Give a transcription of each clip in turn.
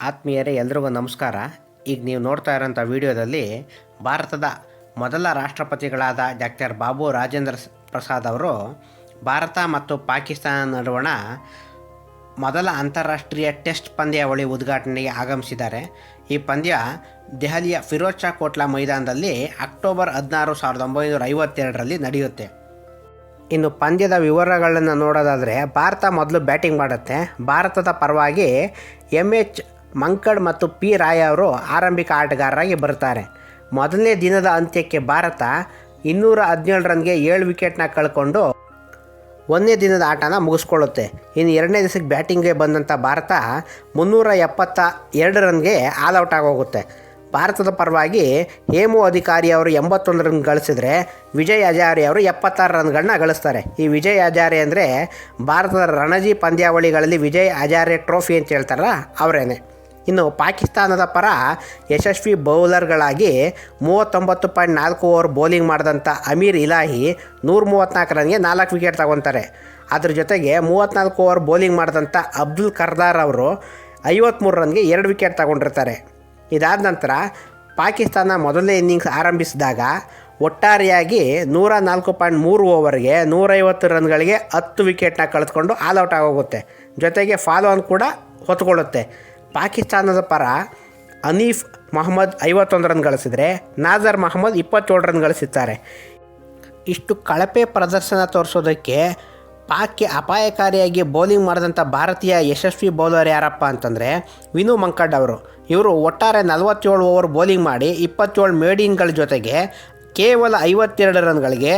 ಆತ್ಮೀಯರೇ, ಎಲ್ರಿಗೂ ನಮಸ್ಕಾರ. ಈಗ ನೀವು ನೋಡ್ತಾ ಇರೋಂಥ ವಿಡಿಯೋದಲ್ಲಿ ಭಾರತದ ಮೊದಲ ರಾಷ್ಟ್ರಪತಿಗಳಾದ ಡಾಕ್ಟರ್ ಬಾಬು ರಾಜೇಂದ್ರ ಪ್ರಸಾದ್ ಅವರು ಭಾರತ ಮತ್ತು ಪಾಕಿಸ್ತಾನ ನಡುವಣ ಮೊದಲ ಅಂತಾರಾಷ್ಟ್ರೀಯ ಟೆಸ್ಟ್ ಪಂದ್ಯಾವಳಿ ಉದ್ಘಾಟನೆಗೆ ಆಗಮಿಸಿದ್ದಾರೆ. ಈ ಪಂದ್ಯ ದೆಹಲಿಯ ಫಿರೋಜ್ ಶಾ ಕೋಟ್ಲಾ ಮೈದಾನದಲ್ಲಿ ಅಕ್ಟೋಬರ್ ಹದಿನಾರು, ಸಾವಿರದ ಒಂಬೈನೂರ ಐವತ್ತೆರಡರಲ್ಲಿ ನಡೆಯುತ್ತೆ. ಇನ್ನು ಪಂದ್ಯದ ವಿವರಗಳನ್ನು ನೋಡೋದಾದರೆ, ಭಾರತ ಮೊದಲು ಬ್ಯಾಟಿಂಗ್ ಮಾಡುತ್ತೆ. ಭಾರತದ ಪರವಾಗಿ ಎಂ ಎಚ್ ಮಂಕಡ್ ಮತ್ತು ಪಿ. ರಾಯ್ ಅವರು ಆರಂಭಿಕ ಆಟಗಾರರಾಗಿ ಬರ್ತಾರೆ ಮೊದಲನೇ ದಿನದ ಅಂತ್ಯಕ್ಕೆ ಭಾರತ ಇನ್ನೂರ ಹದಿನೇಳು ರನ್ಗೆ ಏಳು ವಿಕೆಟ್ನ ಕಳ್ಕೊಂಡು ಒಂದನೇ ದಿನದ ಆಟನ ಮುಗಿಸ್ಕೊಳ್ಳುತ್ತೆ. ಇನ್ನು ಎರಡನೇ ದಿವಸಕ್ಕೆ ಬ್ಯಾಟಿಂಗ್ಗೆ ಬಂದಂಥ ಭಾರತ ಮುನ್ನೂರ ಎಪ್ಪತ್ತ ಎರಡು ರನ್ಗೆ ಆಲ್ಔಟ್ ಆಗೋಗುತ್ತೆ. ಭಾರತದ ಪರವಾಗಿ ಹೇಮು ಅಧಿಕಾರಿ ಅವರು ಎಂಬತ್ತೊಂದು ರನ್ ಗಳಿಸಿದ್ರೆ ವಿಜಯ್ ಹಜಾರಿ ಅವರು ಎಪ್ಪತ್ತಾರು ರನ್ಗಳನ್ನ ಗಳಿಸ್ತಾರೆ. ಈ ವಿಜಯ್ ಹಜಾರೆ ಅಂದರೆ ಭಾರತದ ರಣಜಿ ಪಂದ್ಯಾವಳಿಗಳಲ್ಲಿ ವಿಜಯ್ ಹಜಾರೆ ಟ್ರೋಫಿ ಅಂತ ಹೇಳ್ತಾರಲ್ಲ, ಅವರೇನೆ. ಇನ್ನು ಪಾಕಿಸ್ತಾನದ ಪರ ಯಶಸ್ವಿ ಬೌಲರ್ಗಳಾಗಿ ಮೂವತ್ತೊಂಬತ್ತು ಪಾಯಿಂಟ್ ನಾಲ್ಕು ಓವರ್ ಬೌಲಿಂಗ್ ಮಾಡಿದಂಥ ಅಮೀರ್ ಇಲಾಹಿ ನೂರ ಮೂವತ್ತ್ನಾಲ್ಕು ರನ್ಗೆ ನಾಲ್ಕು ವಿಕೆಟ್ ತಗೊತಾರೆ. ಅದ್ರ ಜೊತೆಗೆ ಮೂವತ್ತ್ನಾಲ್ಕು ಓವರ್ ಬೌಲಿಂಗ್ ಮಾಡಿದಂಥ ಅಬ್ದುಲ್ ಕರ್ದಾರ್ ಅವರು ಐವತ್ತ್ಮೂರು ರನ್ಗೆ ಎರಡು ವಿಕೆಟ್ ತಗೊಂಡಿರ್ತಾರೆ. ಇದಾದ ನಂತರ ಪಾಕಿಸ್ತಾನ ಮೊದಲನೇ ಇನ್ನಿಂಗ್ಸ್ ಆರಂಭಿಸಿದಾಗ ಒಟ್ಟಾರೆಯಾಗಿ ನೂರ ನಾಲ್ಕು ಪಾಯಿಂಟ್ ಮೂರು ಓವರ್ಗೆ ನೂರೈವತ್ತು ರನ್ಗಳಿಗೆ ಹತ್ತು ವಿಕೆಟ್ನ ಕಳೆದುಕೊಂಡು ಆಲ್ ಔಟ್ ಆಗೋಗುತ್ತೆ. ಜೊತೆಗೆ ಫಾಲೋ ಆನ್ ಕೂಡ ಹೊತ್ಕೊಳ್ಳುತ್ತೆ. ಪಾಕಿಸ್ತಾನದ ಪರ ಅನೀಫ್ ಮೊಹಮ್ಮದ್ ಐವತ್ತೊಂದು ರನ್ ಗಳಿಸಿದರೆ, ನಾಜರ್ ಮಹಮ್ಮದ್ ಇಪ್ಪತ್ತೇಳು ರನ್ ಗಳಿಸಿದ್ದಾರೆ ಇಷ್ಟು ಕಳಪೆ ಪ್ರದರ್ಶನ ತೋರಿಸೋದಕ್ಕೆ ಪಾಕ್ಗೆ ಅಪಾಯಕಾರಿಯಾಗಿ ಬೌಲಿಂಗ್ ಮಾಡಿದಂಥ ಭಾರತೀಯ ಯಶಸ್ವಿ ಬೌಲರ್ ಯಾರಪ್ಪ ಅಂತಂದರೆ ವಿನು ಮಂಕಡ್ ಅವರು. ಇವರು ಒಟ್ಟಾರೆ ನಲವತ್ತೇಳು ಓವರ್ ಬೌಲಿಂಗ್ ಮಾಡಿ ಇಪ್ಪತ್ತೇಳು ಮೇಡಿನ್ಗಳ ಜೊತೆಗೆ ಕೇವಲ ಐವತ್ತೆರಡು ರನ್ಗಳಿಗೆ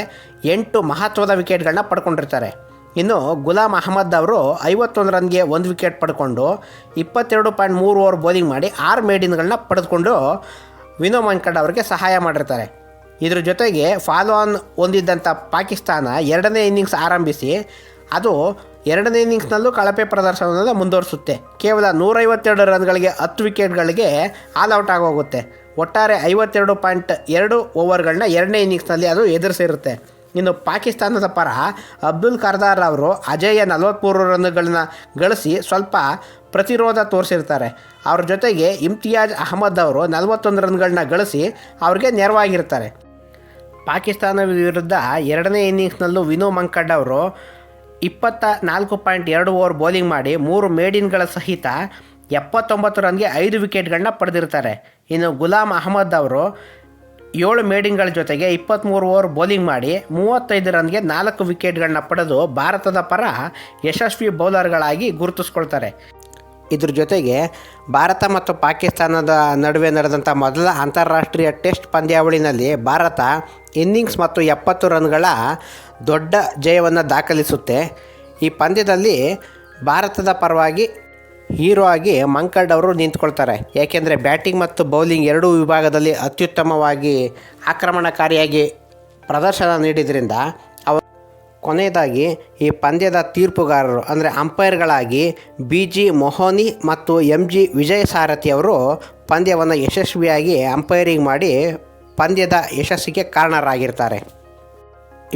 ಎಂಟು ಮಹತ್ವದ ವಿಕೆಟ್ಗಳನ್ನ ಪಡ್ಕೊಂಡಿರ್ತಾರೆ. ಇನ್ನು ಗುಲಾಮ್ ಅಹಮದ್ ಅವರು ಐವತ್ತೊಂದು ರನ್ಗೆ ಒಂದು ವಿಕೆಟ್ ಪಡ್ಕೊಂಡು ಇಪ್ಪತ್ತೆರಡು ಪಾಯಿಂಟ್ ಮೂರು ಓವರ್ ಬೌಲಿಂಗ್ ಮಾಡಿ ಆರು ಮೇಡಿನ್ಗಳನ್ನ ಪಡೆದುಕೊಂಡು ವಿನೋ ಮಂಕಡ್ ಅವರಿಗೆ ಸಹಾಯ ಮಾಡಿರ್ತಾರೆ. ಇದ್ರ ಜೊತೆಗೆ ಫಾಲೋ ಆನ್ ಹೊಂದಿದ್ದಂಥ ಪಾಕಿಸ್ತಾನ ಎರಡನೇ ಇನ್ನಿಂಗ್ಸ್ ಆರಂಭಿಸಿ ಅದು ಎರಡನೇ ಇನ್ನಿಂಗ್ಸ್ನಲ್ಲೂ ಕಳಪೆ ಪ್ರದರ್ಶನವನ್ನು ಮುಂದುವರಿಸುತ್ತೆ. ಕೇವಲ ನೂರೈವತ್ತೆರಡು ರನ್ಗಳಿಗೆ ಹತ್ತು ವಿಕೆಟ್ಗಳಿಗೆ ಆಲ್ ಔಟ್ ಆಗೋಗುತ್ತೆ. ಒಟ್ಟಾರೆ ಐವತ್ತೆರಡು ಪಾಯಿಂಟ್ ಎರಡು ಓವರ್ಗಳನ್ನ ಎರಡನೇ ಇನ್ನಿಂಗ್ಸ್ನಲ್ಲಿ ಅದು ಎದುರಿಸಿರುತ್ತೆ. ಇನ್ನು ಪಾಕಿಸ್ತಾನದ ಪರ ಅಬ್ದುಲ್ ಕರ್ದಾರ್ ಅವರು ಅಜೇಯ ನಲವತ್ತ್ಮೂರು ರನ್ಗಳನ್ನ ಗಳಿಸಿ ಸ್ವಲ್ಪ ಪ್ರತಿರೋಧ ತೋರಿಸಿರ್ತಾರೆ. ಅವ್ರ ಜೊತೆಗೆ ಇಮ್ತಿಯಾಜ್ ಅಹಮದ್ ಅವರು ನಲವತ್ತೊಂದು ರನ್ಗಳನ್ನ ಗಳಿಸಿ ಅವ್ರಿಗೆ ನೆರವಾಗಿರ್ತಾರೆ. ಪಾಕಿಸ್ತಾನ ವಿರುದ್ಧ ಎರಡನೇ ಇನ್ನಿಂಗ್ಸ್ನಲ್ಲೂ ವಿನೋ ಮಂಕಡ್ ಅವರು ಇಪ್ಪತ್ತ ನಾಲ್ಕು ಪಾಯಿಂಟ್ ಎರಡು ಓವರ್ ಬೌಲಿಂಗ್ ಮಾಡಿ ಮೂರು ಮೇಡಿನ್ಗಳ ಸಹಿತ ಎಪ್ಪತ್ತೊಂಬತ್ತು ರನ್ಗೆ ಐದು ವಿಕೆಟ್ಗಳನ್ನ ಪಡೆದಿರ್ತಾರೆ. ಇನ್ನು ಗುಲಾಮ್ ಅಹಮದ್ ಅವರು ಏಳು ಮೇಡಿಂಗ್ಗಳ ಜೊತೆಗೆ ಇಪ್ಪತ್ತ್ಮೂರು ಓವರ್ ಬೌಲಿಂಗ್ ಮಾಡಿ ಮೂವತ್ತೈದು ರನ್ಗೆ ನಾಲ್ಕು ವಿಕೆಟ್ಗಳನ್ನ ಪಡೆದು ಭಾರತದ ಪರ ಯಶಸ್ವಿ ಬೌಲರ್ಗಳಾಗಿ ಗುರುತಿಸ್ಕೊಳ್ತಾರೆ. ಇದ್ರ ಜೊತೆಗೆ ಭಾರತ ಮತ್ತು ಪಾಕಿಸ್ತಾನದ ನಡುವೆ ನಡೆದಂಥ ಮೊದಲ ಅಂತಾರಾಷ್ಟ್ರೀಯ ಟೆಸ್ಟ್ ಪಂದ್ಯಾವಳಿನಲ್ಲಿ ಭಾರತ ಇನ್ನಿಂಗ್ಸ್ ಮತ್ತು ಎಪ್ಪತ್ತು ರನ್ಗಳ ದೊಡ್ಡ ಜಯವನ್ನು ದಾಖಲಿಸುತ್ತೆ. ಈ ಪಂದ್ಯದಲ್ಲಿ ಭಾರತದ ಪರವಾಗಿ ಹೀರೋ ಆಗಿ ಮಂಕರ್ಡ್ ಅವರು ನಿಂತ್ಕೊಳ್ತಾರೆ. ಯಾಕೆಂದರೆ ಬ್ಯಾಟಿಂಗ್ ಮತ್ತು ಬೌಲಿಂಗ್ ಎರಡೂ ವಿಭಾಗದಲ್ಲಿ ಅತ್ಯುತ್ತಮವಾಗಿ ಆಕ್ರಮಣಕಾರಿಯಾಗಿ ಪ್ರದರ್ಶನ ನೀಡಿದ್ರಿಂದ ಅವರು ಕೊನೆಯದಾಗಿ ಈ ಪಂದ್ಯದ ತೀರ್ಪುಗಾರರು, ಅಂದರೆ ಅಂಪೈರ್ಗಳಾಗಿ ಬಿ ಜಿ ಮೊಹೋನಿ ಮತ್ತು ಎಂ ಜಿ ವಿಜಯ ಸಾರಥಿ ಅವರು ಪಂದ್ಯವನ್ನು ಯಶಸ್ವಿಯಾಗಿ ಅಂಪೈರಿಂಗ್ ಮಾಡಿ ಪಂದ್ಯದ ಯಶಸ್ಸಿಗೆ ಕಾರಣರಾಗಿರ್ತಾರೆ.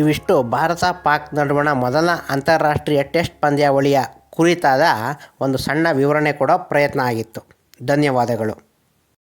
ಇವಿಷ್ಟು ಭಾರತ ಪಾಕ್ ನಡುವಣ ಮೊದಲ ಅಂತಾರಾಷ್ಟ್ರೀಯ ಟೆಸ್ಟ್ ಪಂದ್ಯಾವಳಿಯ ಕುರಿತಾದ ಒಂದು ಸಣ್ಣ ವಿವರಣೆ ಕೊಡೋ ಪ್ರಯತ್ನ ಆಗಿತ್ತು. ಧನ್ಯವಾದಗಳು.